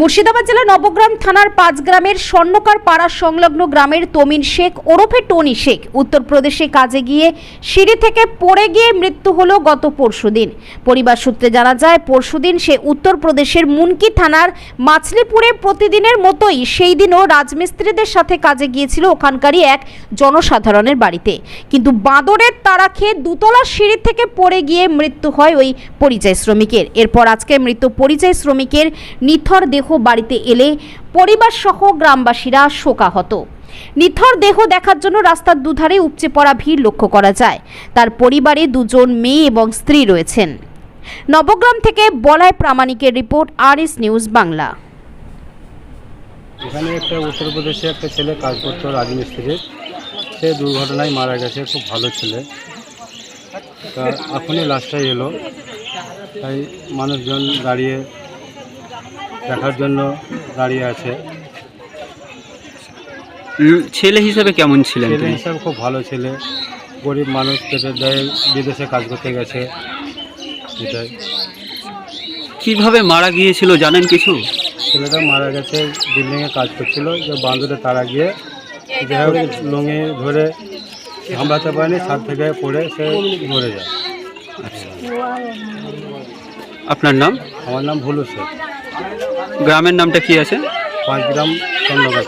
মুর্শিদাবাদ জেলার নবগ্রাম থানার পাঁচ গ্রামের স্বর্ণকার পাড়া সংলগ্ন গ্রামের তমিন শেখ ওরফে টনি শেখ উত্তরপ্রদেশে কাজে গিয়ে সিঁড়ি থেকে পড়ে গিয়ে মৃত্যু হলো গত পরশুদিন পরিবার সূত্রে জানা যায় পরশুদিন সে উত্তরপ্রদেশের মুনকি থানার মাছলিপুরে প্রতিদিনের মতোই সেই দিনও রাজমিস্ত্রিদের সাথে কাজে গিয়েছিল ওখানকারই এক জনসাধারণের বাড়িতে। কিন্তু বাঁদরের তারা খেয়ে দুতলা সিঁড়ি থেকে পড়ে গিয়ে মৃত্যু হয় ওই পরিযায়ী শ্রমিকের। এরপর আজকে মৃত পরিযায়ী শ্রমিকের নিথর দেহ বাড়িতে এলে পরিবার সহ গ্রামবাসীরা শোকাহত। নিথর দেহ দেখার জন্য রাস্তার দুধারে উপচে পড়া ভিড় লক্ষ্য করা যায়। তার পরিবারে দুজন মেয়ে এবং স্ত্রী রয়েছেন। নবগ্রাম থেকে বলায় প্রামাণিকের report R S news Bangla. এখানে একটা উত্তরপ্রদেশে একটা ছেলে কাজ করতো রাজমিস্ত্রির সে দুর্ঘটনায় মারা গেছে, খুব ভালো ছেলে। তা এখনই লাশটা এলো। তাই মানুষজন দাঁড়িয়ে দেখার জন্য দাঁড়িয়ে আছে। ছেলে হিসেবে কেমন ছিলেন ছেলে হিসাবে খুব ভালো ছেলে। গরিব মানুষ পেটে দেয় বিদেশে কাজ করতে গেছে। এটাই। কীভাবে মারা গিয়েছিল জানেন কিছু? ছেলেটা মারা গেছে বিল্ডিংয়ে কাজ করছিল যে বান্ধবে তারা গিয়ে যাই হোক লুঙ্গি ধরে সামলাতে পারেনি ছাদ থেকে পড়ে সে মরে যায়। আচ্ছা। আপনার নাম? আমার নাম ভুলু শেখ। গ্রামের নামটা কি আছে? পাঁচ গ্রাম চন্দ্রকার